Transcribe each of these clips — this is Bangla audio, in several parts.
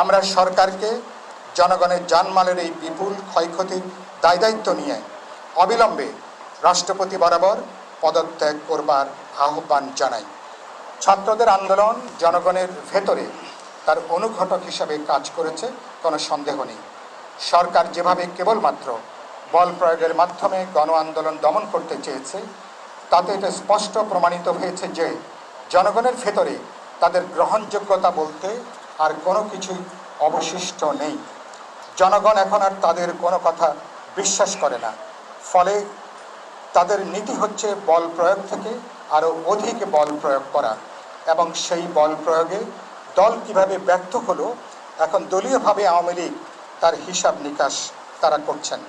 আমরা সরকারকে জনগণের জানমালের এই বিপুল ক্ষয়ক্ষতির দায় দায়িত্ব নিয়ে অবিলম্বে রাষ্ট্রপতি বরাবর পদত্যাগ করবার আহ্বান জানাই। ছাত্রদের আন্দোলন জনগণের ভেতরে তার অনুঘটক হিসাবে কাজ করেছে, কোনো সন্দেহ নেই। সরকার যেভাবে কেবলমাত্র বল প্রয়োগের মাধ্যমে গণ আন্দোলন দমন করতে চেয়েছে, তাতে এটা স্পষ্ট প্রমাণিত হয়েছে যে জনগণের ভেতরে তাদের গ্রহণযোগ্যতা বলতে আর কোনো কিছুই অবশিষ্ট নেই। জনগণ এখন আর তাদের কোনো কথা বিশ্বাস করে না। ফলে তাদের নীতি হচ্ছে বল প্রয়োগ থেকে আরও অধিক বল প্রয়োগ করা এবং সেই বল প্রয়োগে দল কীভাবে ব্যর্থ হলো, এখন দলীয়ভাবে আওয়ামী লীগ তার হিসাব নিকাশ তারা করছেন।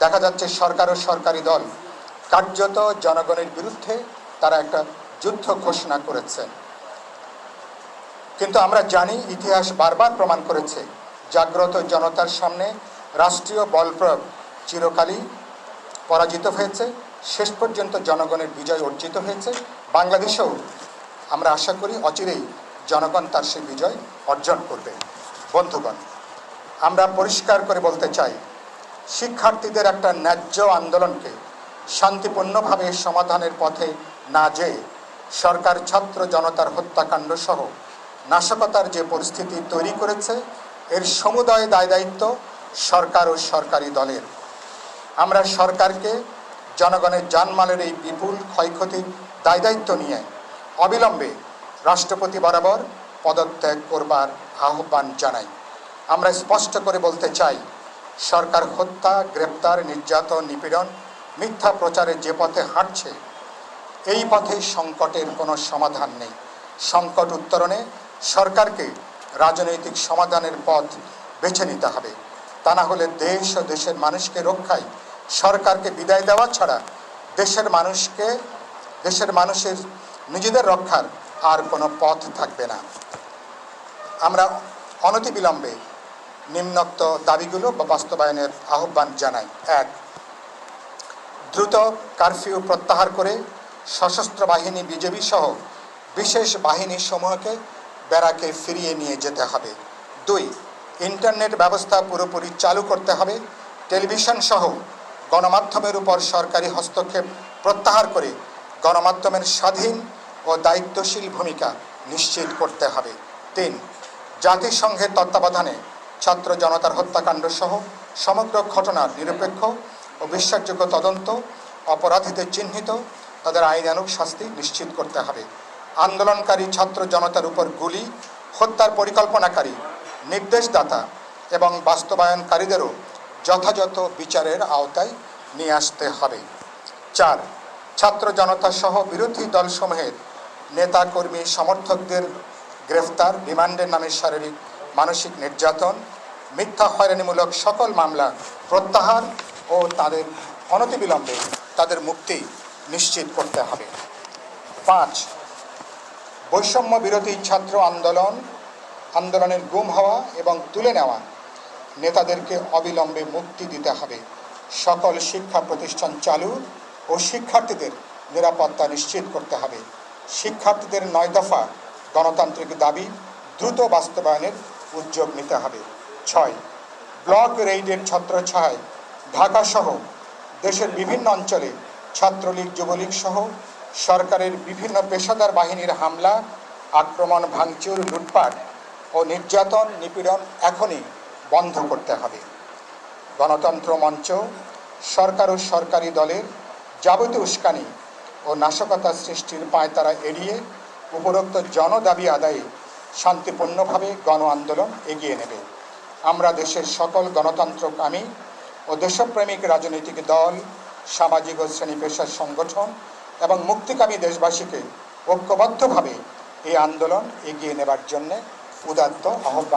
দেখা যাচ্ছে সরকার ও সরকারি দল কার্যত জনগণের বিরুদ্ধে তারা একটা যুদ্ধ ঘোষণা করেছে। কিন্তু আমরা জানি ইতিহাস বারবার প্রমাণ করেছে, জাগ্রত জনতার সামনে রাষ্ট্রীয় বল প্রয়োগ চিরকালই পরাজিত হয়েছে, শেষ পর্যন্ত জনগণের বিজয় অর্জিত হয়েছে, বাংলাদেশেও আমরা আশা করি অচিরেই জনগণ তার সেই বিজয় অর্জন করবে। বন্ধুগণ, আমরা পরিষ্কার করে বলতে চাই, শিক্ষার্থীদের একটা ন্যায্য আন্দোলনকে শান্তিপূর্ণভাবে সমাধানের পথে না যেয়ে সরকার, ছাত্র জনতার হত্যাকাণ্ড সহ নাশকতার যে পরিস্থিতি তৈরি করেছে, এর সমুদয় দায় দায়িত্ব সরকার ও সরকারি দলের। আমরা সরকারকে জনগণের জানমালের এই বিপুল ক্ষয়ক্ষতির দায় দায়িত্ব নিয়ে অবিলম্বে রাষ্ট্রপতি বরাবর পদত্যাগ করবার আহ্বান জানাই। আমরা স্পষ্ট করে বলতে চাই, সরকার হত্যা, গ্রেপ্তার, নির্যাতন, নিপীড়ন, মিথ্যা প্রচারে যে পথে হাঁটছে, এই পথে সংকটের কোনো সমাধান নেই। সংকট উত্তরণে সরকারকে রাজনৈতিক সমাধানের পথ বেছে নিতে হবে। তা না হলে দেশ ও দেশের মানুষকে রক্ষায় সরকারকে বিদায় দেওয়া ছাড়া দেশের মানুষকে, দেশের মানুষের নিজেদের রক্ষার আর কোনো পথ থাকবে না। আমরা অনতিবিলম্বে নিম্নোক্ত দাবিগুলো বা বাস্তবায়নের আহ্বান জানাই। এক, দ্রুত কারফিউ প্রত্যাহার করে সশস্ত্র বাহিনী বিজেপি সহ বিশেষ বাহিনী সমূহকে ব্যারাকে ফিরিয়ে নিয়ে যেতে হবে। দুই, ইন্টারনেট ব্যবস্থা পুরোপুরি চালু করতে হবে। টেলিভিশন সহ গণমাধ্যমের উপর সরকারি হস্তক্ষেপ প্রত্যাহার করে গণমাধ্যমের স্বাধীন ও দায়িত্বশীল ভূমিকা নিশ্চিত করতে হবে। তিন, জাতিসংঘের তত্ত্বাবধানে ছাত্র জনতার হত্যাকাণ্ড সহ সমগ্র ঘটনার নিরপেক্ষ ও বিশ্বাসযোগ্য তদন্ত অপরাধীদের চিহ্নিত, তাদের আইনানুক শাস্তি নিশ্চিত করতে হবে। আন্দোলনকারী ছাত্র জনতার উপর গুলি, হত্যার পরিকল্পনাকারী নির্দেশদাতা এবং বাস্তবায়নকারীদেরও যথাযথ বিচারের আওতায় নিয়ে আসতে হবে। চার, ছাত্র জনতা সহ বিরোধী দলসমূহের নেতাকর্মী সমর্থকদের গ্রেফতার, রিমান্ডের নামে শারীরিক, মানসিক নির্যাতন, মিথ্যা হয়রানিমূলক সকল মামলা প্রত্যাহার ও তাদের অনতিবিলম্বে তাদের মুক্তি নিশ্চিত করতে হবে। পাঁচ বৈষম্য বিরোধী ছাত্র আন্দোলন, আন্দোলনের গুম হওয়া এবং তুলে নেওয়া নেতাদেরকে অবিলম্বে মুক্তি দিতে হবে। সকল শিক্ষা প্রতিষ্ঠান চালু ও শিক্ষার্থীদের নিরাপত্তা নিশ্চিত করতে হবে। শিক্ষার্থীদের নয় দফা গণতান্ত্রিক দাবি দ্রুত বাস্তবায়নের উদ্যোগ নিতে হবে। ছয়, ব্লক রেইডের ছত্রছায়ায় ঢাকাসহ দেশের বিভিন্ন অঞ্চলে ছাত্রলীগ, যুবলীগ সহ সরকারের বিভিন্ন পেশাদার বাহিনীর হামলা, আক্রমণ, ভাঙচুর, লুটপাট ও নির্যাতন, নিপীড়ন এখনই বন্ধ করতে হবে। গণতন্ত্র মঞ্চ, সরকার ও সরকারি দলের যাবতীয় উস্কানি ও নাশকতা সৃষ্টির পায়তারা এড়িয়ে উপরোক্ত জনদাবি আদায়ে শান্তিপূর্ণভাবে গণ আন্দোলন এগিয়ে নেবে। আমরা দেশের সকল গণতন্ত্রকামী ও দেশপ্রেমিক রাজনৈতিক দল, সামাজিক ও শ্রেণি পেশার সংগঠন এবং মুক্তিকামী দেশবাসীকে ঐক্যবদ্ধভাবে এই আন্দোলন এগিয়ে নেবার জন্যে উদাত্ত আহ্বান